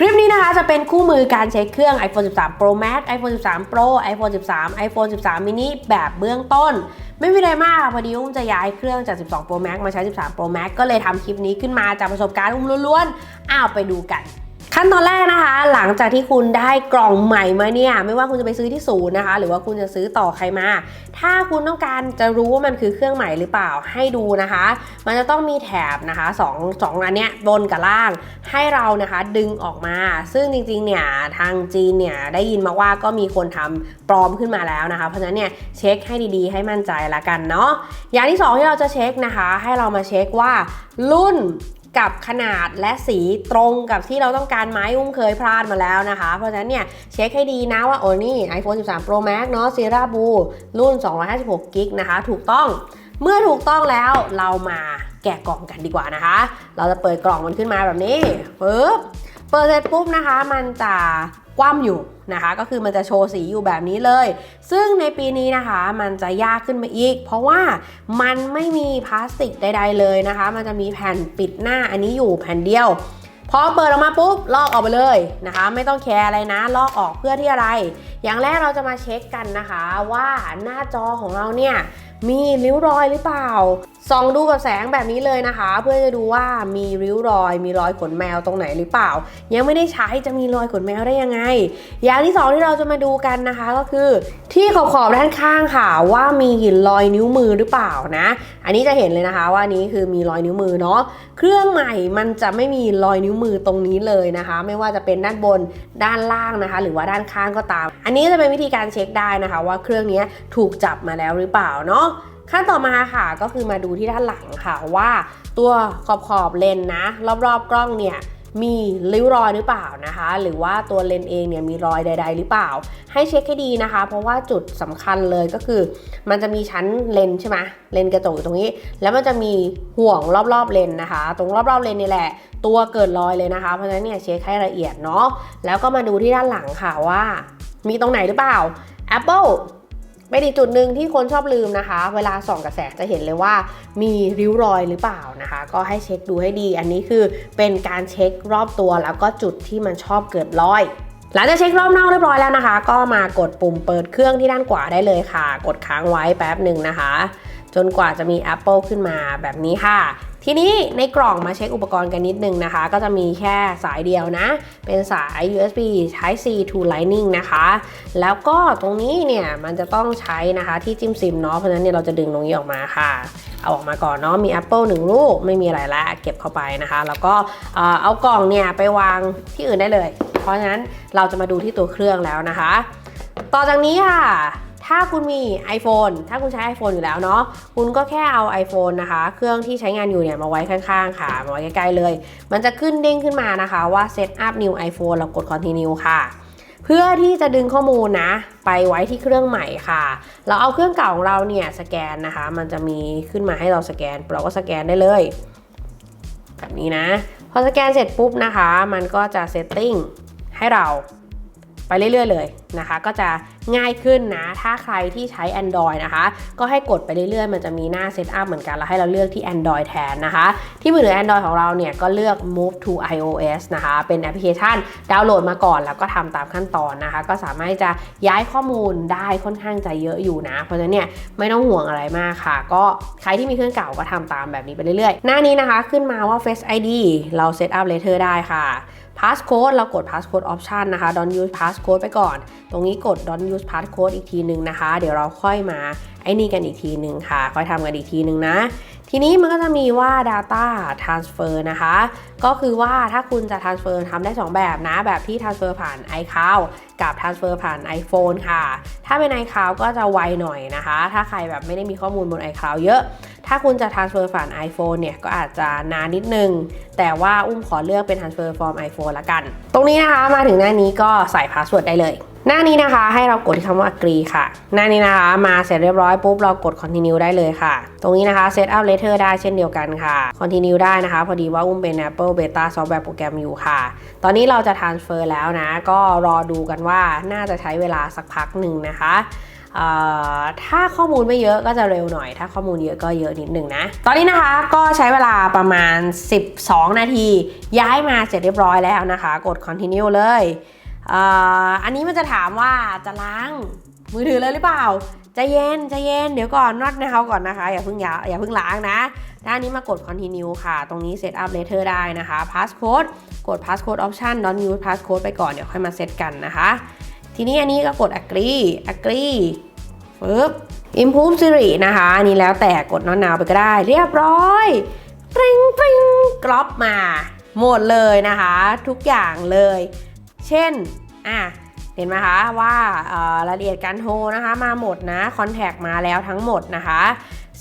คลิปนี้นะคะจะเป็นคู่มือการใช้เครื่อง iPhone 13 Pro Max iPhone 13 Pro iPhone 13 iPhone 13 mini แบบเบื้องต้น ไม่มีอะไรมากค่ะพอดีอุ้มจะย้ายเครื่องจาก 12 Pro Max มาใช้ 13 Pro Max ก็เลยทำคลิปนี้ขึ้นมาจากประสบการณ์อุ้มล้วนๆ อ้าวไปดูกัน ขั้นตอนแรกนะคะ หลังจากที่คุณได้กล่องใหม่มาเนี่ย ไม่ว่าคุณจะไปซื้อที่ศูนย์นะคะ หรือว่าคุณจะซื้อต่อใครมา ถ้าคุณต้องการจะรู้ว่ามันคือเครื่องใหม่หรือเปล่าให้ดูนะคะ มันจะต้องมีแถบนะคะสองสองอันเนี้ยบนกับล่างให้เรานะคะดึงออกมา ซึ่งจริงๆเนี่ยทางจีนเนี่ยได้ยินมาว่าก็มีคนทำปลอมขึ้นมาแล้วนะคะ เพราะฉะนั้นเนี่ยเช็คให้ดีๆ ให้มั่นใจละกันเนาะอย่างที่สองที่เราจะเช็คนะคะ ให้เรามาเช็คว่ารุ่น กับขนาดและสีตรงกับที่เราต้องการไหมอุ้มเคยพลาดมาแล้วนะคะ เพราะฉะนั้นเนี่ยเช็คให้ดีนะว่าโอ้นี่ iPhone 13 Pro Max เนาะ Sierra Blue รุ่น 256กิกนะคะ ถูกต้อง เมื่อถูกต้องแล้วเรามาแกะกล่องกันดีกว่านะคะ เราจะเปิดกล่องมันขึ้นมาแบบนี้ปึ๊บเปิดเสร็จปุ๊บนะคะ มันจะคว่ำอยู่ นะคะ ก็คือมันจะโชว์สีอยู่แบบนี้เลย ซึ่งในปีนี้นะคะมันจะยากขึ้นมาอีก เพราะว่ามันไม่มีพลาสติกใด ๆ เลยนะคะ มันจะมีแผ่นปิดหน้าอันนี้อยู่แผ่นเดียวพอเปิดออกมาปุ๊บลอกออกไปเลยนะคะ ไม่ต้องแคร์อะไรนะ ลอกออกเพื่อที่อะไร อย่างแรกเราจะมาเช็คกันนะคะ ว่าหน้าจอของเราเนี่ย มีริ้วรอยหรือเปล่าส่องดูกับแสงแบบนี้เลยนะคะ เพื่อจะดูว่ามีริ้วรอย มีรอยขนแมวตรงไหนหรือเปล่า ยังไม่ได้ใช้จะมีรอยขนแมวได้ยังไง อย่างที่สองที่เราจะมาดูกันนะคะก็คือ ที่ขอบๆด้านข้างค่ะว่ามีหินรอยนิ้วมือหรือเปล่านะ อันนี้จะเห็นเลยนะคะว่านี้คือมีรอยนิ้วมือเนาะเครื่องใหม่มันจะไม่มีรอยนิ้วมือตรงนี้เลยนะคะ ไม่ว่าจะเป็นด้านบนด้านล่างนะคะ หรือว่าด้านข้างก็ตาม อันนี้จะเป็นวิธีการเช็คได้นะคะ ว่าเครื่องนี้ถูกจับมาแล้วหรือเปล่าเนาะ ขั้นต่อมาค่ะก็คือมาดูที่ด้านหลังค่ะว่าตัวขอบขอบเลนนะ รอบๆกล้องเนี่ยมีริ้วรอยหรือเปล่านะคะ หรือว่าตัวเลนเองเนี่ยมีรอยใด ๆ หรือเปล่า ให้เช็คให้ดีนะคะ เพราะว่าจุดสำคัญเลยก็คือ มันจะมีชั้นเลนใช่ไหมเลนกระจกอยู่ตรงนี้ แล้วมันจะมีห่วงรอบๆเลนนะคะ ตรงรอบๆเลนนี่แหละ ตัวเกิดรอยเลยนะคะ เพราะฉะนั้นเนี่ยเช็คให้ละเอียดเนาะแล้วก็มาดูที่ด้านหลังค่ะว่า มีตรงไหนหรือเปล่า Apple เป็นอีกจุดหนึ่งที่คนชอบลืมนะคะ เวลาส่องกระแสจะเห็นเลยว่า มีริ้วรอยหรือเปล่านะคะ ก็ให้เช็คดูให้ดี อันนี้คือเป็นการเช็ครอบตัวแล้วก็จุดที่มันชอบเกิดรอยหลังจากเช็ครอบนอกเรียบร้อยแล้วนะคะ ก็มากดปุ่มเปิดเครื่องที่ด้านขวาได้เลยค่ะ กดค้างไว้แป๊บหนึ่งนะคะ จนกว่าจะมี Apple ขึ้นมาแบบนี้ค่ะ ทีนี้ในกล่องมาเช็คอุปกรณ์กันนิดนึงนะคะ ก็จะมีแค่สายเดียวนะ เป็นสาย USB Type C to Lightning นะคะ แล้วก็ตรงนี้เนี่ยมันจะต้องใช้นะคะที่จิ้มซิมเนาะเพราะฉะนั้นเนี่ยเราจะดึงตรงนี้ออกมาค่ะ เอาออกมาก่อนเนาะมี Apple 1 ลูก ไม่มีอะไรละเก็บเข้าไปนะคะ แล้วก็เอ่อเอากล่องเนี่ยไปวางที่อื่นได้เลย เพราะฉะนั้นเราจะมาดูที่ตัวเครื่องแล้วนะคะ ต่อจากนี้ค่ะ ถ้าคุณมี iPhone ถ้าคุณใช้ iPhone อยู่แล้วเนาะคุณก็แค่เอา iPhone นะคะ เครื่องที่ใช้งานอยู่เนี่ยมาไว้ข้างๆ ค่ะ มาไว้ใกล้ๆเลย มันจะขึ้นเด้งขึ้นมานะคะว่า Set up new iPhone เรากด continue ค่ะเพื่อที่จะดึงข้อมูลนะ ไปไว้ที่เครื่องใหม่ค่ะ เราเอาเครื่องเก่าของเราเนี่ยสแกนนะคะ มันจะมีขึ้นมาให้เราสแกน เราก็สแกนได้เลย แบบนี้นะ พอสแกนเสร็จปุ๊บนะคะ มันก็จะเซตติ้งให้เรา ไปเรื่อยๆเลยนะคะ ก็จะง่ายขึ้นนะ ถ้าใครที่ใช้ Android นะคะ ก็ให้กดไปเรื่อยๆ มันจะมีหน้าเซตอัพเหมือนกัน แล้วให้เราเลือกที่ Android แทนนะคะ ที่มือถือ Android ของเราเนี่ย ก็เลือก move to iOS นะคะ เป็นแอปพลิเคชันดาวน์โหลดมาก่อน แล้วก็ทำตามขั้นตอนนะคะ ก็สามารถจะย้ายข้อมูลได้ค่อนข้างจะเยอะอยู่นะ เพราะฉะนั้นเนี่ยไม่ต้องห่วงอะไรมากค่ะ ก็ใครที่มีเครื่องเก่าก็ทำตามแบบนี้ไปเรื่อยๆ หน้านี้นะคะขึ้นมาว่า Face ID เราเซตอัพ later ได้ค่ะ passcode เรากด passcode option นะคะ don't use passcode ไปก่อน ตรงนี้กด don't use passcode อีกทีหนึ่งนะคะ เดี๋ยวเราค่อยมาไอ้นี่กันอีกทีหนึ่งค่ะ ค่อยทำกันอีกทีหนึ่งนะ ทีนี้มันก็จะมีว่า data transfer นะคะ ก็คือว่าถ้าคุณจะ transfer ทำได้ 2 แบบนะ แบบที่ transfer ผ่าน iCloud กับ transfer ผ่าน iPhone ค่ะ ถ้าเป็น iCloud ก็จะไวหน่อยนะคะ ถ้าใครแบบไม่ได้มีข้อมูลบน iCloud เยอะ ถ้าคุณจะ transfer ผ่าน iPhone เนี่ยก็อาจจะนานนิดนึง แต่ว่าอุ้มขอเลือกเป็น transfer from iPhone ละกัน ตรงนี้นะคะมาถึงหน้านี้ก็ใส่ password ได้เลย หน้านี้นะคะให้เรากดที่คำว่า agree ค่ะ หน้านี้นะคะมาเสร็จเรียบร้อยปุ๊บเรากด continue ได้เลยค่ะ ตรงนี้นะคะ set up later ได้เช่นเดียวกันค่ะ continue ได้นะคะ พอดีว่าอุ้มเป็น Apple Beta Software โปรแกรมอยู่ค่ะ ตอนนี้เราจะ transfer แล้วนะ ก็รอดูกันว่าน่าจะใช้เวลาสักพักหนึ่งนะคะ ถ้าข้อมูลไม่เยอะก็จะเร็วหน่อย ถ้าข้อมูลเยอะก็เยอะนิดหนึ่งนะ ตอนนี้นะคะก็ใช้เวลาประมาณ 12 นาที ย้ายมาเสร็จเรียบร้อยแล้วนะคะ กด continue เลยเอ,อันนี้มันจะถามว่าจะล้างมือถือเลยหรือเปล่าใจเย็นใจเย็นเดี๋ยวก่อนนอดนะเขาก่อนนะคะ อย่าเพิ่งอย่าอย่าเพิ่งล้างนะ ด้านนี้มากด continue ค่ะ ตรงนี้ set up later ได้นะคะ passcode กด passcode option don't use passcode ไปก่อน เดี๋ยวค่อยมาเซตกันนะคะ ทีนี้อันนี้ก็กด agree agree ปึ๊บ improve Siri นะคะ อันนี้แล้วแต่กดน้อนนาวไปก็ได้ เรียบร้อยปริงปริงกรอบมา หมดเลยนะคะ ทุกอย่างเลย เช่น อะ เห็นไหมคะว่ารายละเอียดการโทรนะคะ มาหมดนะ คอนแทคมาแล้วทั้งหมดนะคะ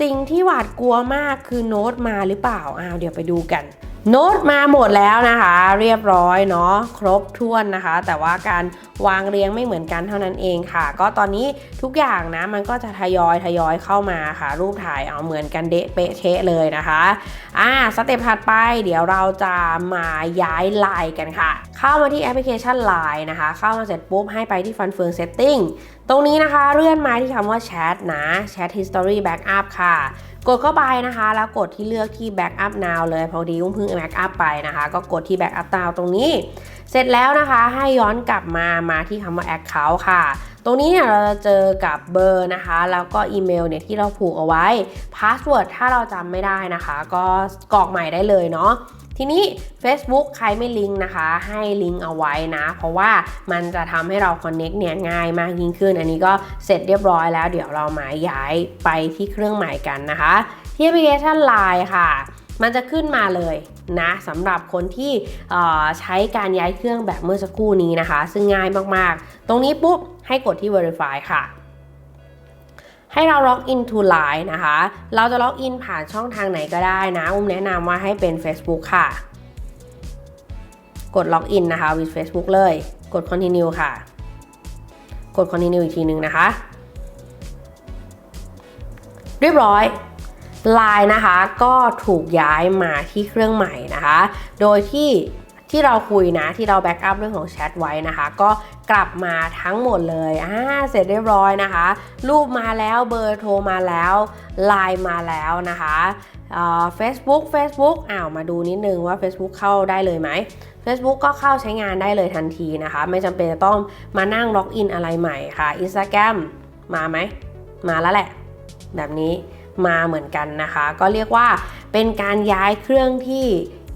สิ่งที่หวาดกลัวมากคือโน้ตมาหรือเปล่าอ้าวเดี๋ยวไปดูกัน โน้ตมาหมดแล้วนะคะ เรียบร้อยเนาะครบถ้วนนะคะ แต่ว่าการวางเรียงไม่เหมือนกันเท่านั้นเองค่ะ ก็ตอนนี้ทุกอย่างนะมันก็จะทยอยทยอยเข้ามาค่ะ รูปถ่ายเอาเหมือนกันเดะเป๊ะเชะเลยนะคะอ่าสเต็ปถัดไปเดี๋ยวเราจะมาย้ายไลน์กันค่ะ เข้ามาที่แอปพลิเคชัน Line นะคะ เข้ามาเสร็จปุ๊บให้ไปที่ฟันเฟือง Setting ตรงนี้นะคะเลื่อนมาที่คำว่าแชทนะ Chat History Backup ค่ะ กดเข้าไปนะคะ แล้วกดที่เลือกที่ Backup Now เลยพอดีอุ้มเพิ่ง Backup ไปนะคะ ก็กดที่ Backup Now ตรงนี้ เสร็จแล้วนะคะ ให้ย้อนกลับมามาที่คำว่า Account ค่ะตรงนี้เนี่ยเราจะเจอกับเบอร์นะคะ แล้วก็อีเมลเนี่ยที่เราผูกเอาไว้พาสเวิร์ดถ้าเราจำไม่ได้นะคะ ก็กรอกใหม่ได้เลยเนาะ ทีนี้ Facebook ใครไม่ลิงก์นะคะ ให้ลิงก์เอาไว้นะ เพราะว่ามันจะทำให้เรา Connect เนี่ยง่ายมากยิ่งขึ้น อันนี้ก็เสร็จเรียบร้อยแล้ว เดี๋ยวเรามาย้ายไปที่เครื่องหม่กันนะคะที่แอปพลิเคชัน Line ค่ะ มันจะขึ้นมาเลยนะสำหรับคนที่เอ่อใช้การย้ายเครื่องแบบเมื่อสักครู่นี้นะคะ ซึ่งง่ายมากๆ ตรงนี้ปุ๊บให้กดที่ Verify ค่ะ ให้เราล็อก into Line นะคะ เราจะล็อกอินผ่านช่องทางไหนก็ได้นะ อุ้มแนะนำว่าให้เป็น Facebook ค่ะ กดล็อกอินนะคะ with Facebook เลย กด continue ค่ะ กด continue อีกทีหนึ่งนะคะ เรียบร้อย Line นะคะก็ถูกย้ายมาที่เครื่องใหม่นะคะ โดยที่ ที่เราคุยนะที่เราแบ็กอัพเรื่องของแชทไว้นะคะ ก็กลับมาทั้งหมดเลยอ่าเสร็จเรียบร้อยนะคะ รูปมาแล้วเบอร์โทรมาแล้ว Line มาแล้วนะคะเฟซบุ๊กเฟซบุ๊กอ้าวมาดูนิดนึงว่า Facebook เข้าได้เลยไหม Facebook ก็เข้าใช้งานได้เลยทันทีนะคะ ไม่จำเป็นจะต้องมานั่งล็อกอินอะไรใหม่ค่ะ Instagram มาไหม มาแล้วแหละ แบบนี้มาเหมือนกันนะคะ ก็เรียกว่าเป็นการย้ายเครื่องที่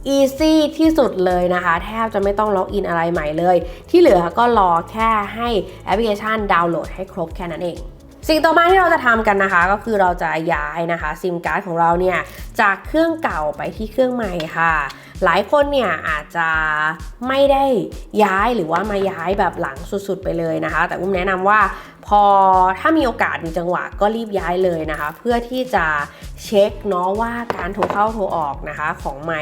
อีซี่ที่สุดเลยนะคะ แทบจะไม่ต้องล็อกอินอะไรใหม่เลย ที่เหลือก็รอแค่ให้แอปพลิเคชันดาวน์โหลดให้ครบแค่นั้นเอง สิ่งต่อมาที่เราจะทำกันนะคะ ก็คือเราจะย้ายนะคะซิมการ์ดของเราเนี่ยจากเครื่องเก่าไปที่เครื่องใหม่ค่ะ หลายคนเนี่ยอาจจะไม่ได้ย้ายหรือว่ามาย้ายแบบหลังสุดๆไปเลยนะคะ แต่อุ้มแนะนำว่าพอถ้ามีโอกาสมีจังหวะก็รีบย้ายเลยนะคะ เพื่อที่จะเช็คเนาะว่าการโทรเข้าโทรออกนะคะ ของไม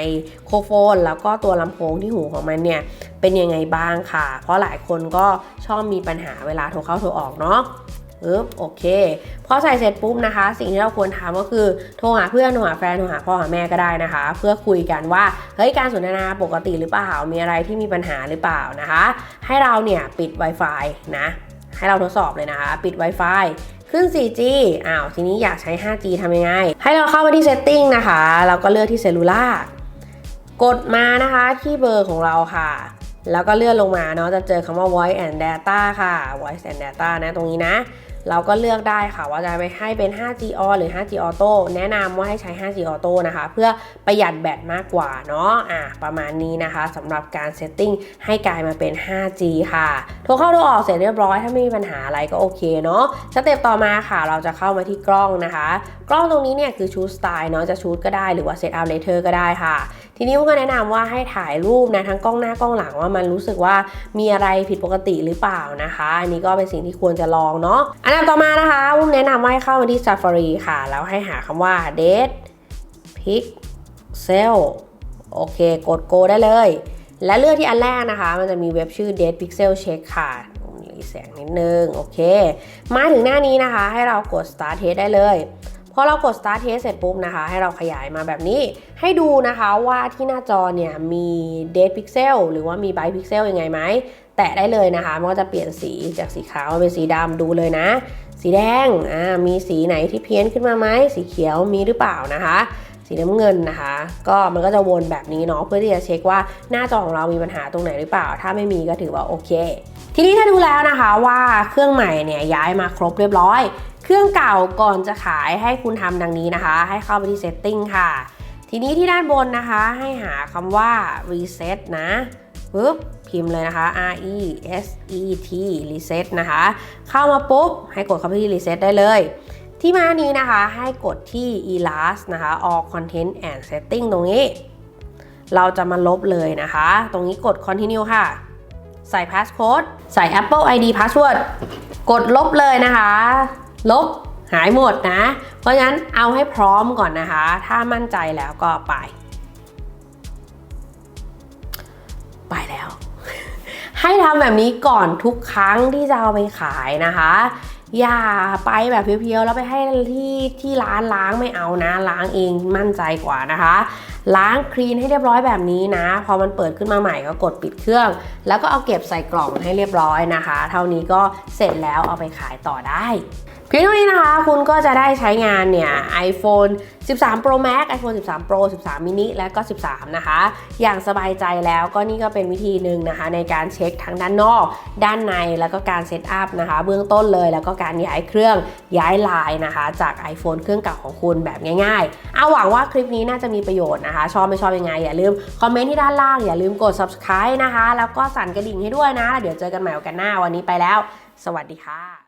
โครโฟน แล้วก็ตัวลำโพงที่หูของมันเนี่ยเป็นยังไงบ้างค่ะ เพราะหลายคนก็ชอบมีปัญหาเวลาโทรเข้าโทรออกเนาะ ปึ๊บโอเคพอใส่เสร็จปุ๊บนะคะ สิ่งที่เราควรทำก็คือโทรหาเพื่อนโทรหาแฟนโทรหาพ่อหาแม่ก็ได้นะคะ เพื่อคุยกันว่าเฮ้ยการสนทนาปกติหรือเปล่ามีอะไรที่มีปัญหาหรือเปล่านะคะ ให้เราเนี่ยปิด Wi-Fi นะให้เราทดสอบเลยนะคะ ปิด Wi-Fi ขึ้น 4G อ้าวทีนี้อยากใช้ 5G ทำยังไง ให้เราเข้ามาที่ Setting นะคะแล้วก็เลือกที่ Cellular กดมานะคะที่เบอร์ของเราค่ะแล้วก็เลื่อนลงมาเนาะจะเจอคำว่า voice and data ค่ะ voice and data นะตรงนี้นะ เราก็เลือกได้ค่ะว่าจะไปให้เป็น 5G on หรือ 5G auto แนะนำว่าให้ใช้ 5G auto นะคะ เพื่อประหยัดแบตมากกว่าเนาะอะประมาณนี้นะคะสำหรับการเซตติ้งให้กลายมาเป็น 5G ค่ะโทรเข้าโทรออกเสร็จเรียบร้อยถ้าไม่มีปัญหาอะไรก็โอเคเนาะสเต็ปต่อมาค่ะ เราจะเข้ามาที่กล้องนะคะ กล้องตรงนี้เนี่ยคือชูสไตล์เนาะจะชูดก็ได้หรือว่าเซตอัพเลเทอร์ก็ได้ค่ะ ทีนี้ผมก็แนะนำว่าให้ถ่ายรูปนะทั้งกล้องหน้ากล้องหลังว่ามันรู้สึกว่ามีอะไรผิดปกติหรือเปล่านะคะ อันนี้ก็เป็นสิ่งที่ควรจะลองเนาะอันดับต่อมานะคะผมแนะนำว่าให้เข้ามาที่ Safari ค่ะ แล้วให้หาคำว่า date pixel โอเค กด go ได้เลย และเลือกที่อันแรกนะคะ มันจะมีเว็บชื่อ date pixel check ค่ะรีแสงนิดนึง โอเค มาถึงหน้านี้นะคะ ให้เรากด start test ได้เลย พอเรากด start test เสร็จปุ๊บนะคะ ให้เราขยายมาแบบนี้ ให้ดูนะคะว่าที่หน้าจอเนี่ยมี date pixel หรือว่ามี byte pixel ยังไงไหม แตะได้เลยนะคะ มันก็จะเปลี่ยนสีจากสีขาวมาเป็นสีดำดูเลยนะ สีแดง อ่า มีสีไหนที่เพี้ยนขึ้นมาไหม สีเขียวมีหรือเปล่านะคะสีน้ำเงินนะคะ ก็มันก็จะวนแบบนี้เนาะเพื่อที่จะเช็คว่าหน้าจอของเรามีปัญหาตรงไหนหรือเปล่า ถ้าไม่มีก็ถือว่าโอเค ทีนี้ถ้าดูแล้วนะคะว่าเครื่องใหม่เนี่ยย้ายมาครบเรียบร้อย เครื่องเก่าก่อนจะขายให้คุณทำดังนี้นะคะ ให้เข้าไปที่ setting ค่ะ ทีนี้ที่ด้านบนนะคะ ให้หาคำว่า reset นะปึ๊บพิมพ์เลยนะคะ r e s e t reset นะคะ เข้ามาปุ๊บ ให้กดเข้าไปที่ reset ได้เลย ที่มานี้นะคะให้กดที่ elast นะคะ all content and setting ตรงนี้ เราจะมาลบเลยนะคะ ตรงนี้กด continue ค่ะ ใส่ passcode ใส่ Apple ID password กดลบเลยนะคะ ลบหายหมดนะ เพราะฉะนั้นเอาให้พร้อมก่อนนะคะ ถ้ามั่นใจแล้วก็ไป ไปแล้ว ให้ทำแบบนี้ก่อนทุกครั้งที่จะเอาไปขายนะคะอย่าไปแบบเพียวๆ แล้วไปให้ที่ที่ร้านล้างไม่เอานะ ล้างเองมั่นใจกว่านะคะ ล้างคลีนให้เรียบร้อยแบบนี้นะ พอมันเปิดขึ้นมาใหม่ก็กดปิดเครื่อง แล้วก็เอาเก็บใส่กล่องให้เรียบร้อยนะคะ เท่านี้ก็เสร็จแล้วเอาไปขายต่อได้ เพียงเท่านี้นะคะ คุณก็จะได้ใช้งานเนี่ย iPhone 13 Pro Max iPhone 13 Pro 13 mini และก็ 13 นะคะ อย่างสบายใจแล้วก็นี่ก็เป็นวิธีหนึ่งนะคะ ในการเช็คทั้งด้านนอก ด้านในแล้วก็การเซตอัพนะคะ เบื้องต้นเลยแล้วก็การย้ายเครื่องย้ายลายนะคะ จาก iPhone เครื่องเก่าของคุณแบบง่ายๆ เอาหวังว่าคลิปนี้น่าจะมีประโยชน์นะคะ ชอบไม่ชอบยังไง อย่าลืมคอมเมนต์ที่ด้านล่าง อย่าลืมกด subscribe นะคะ แล้วก็สั่นกระดิ่งให้ด้วยนะ เดี๋ยวเจอกันใหม่โอกาสหน้าวันนี้ไปแล้ว สวัสดีค่ะ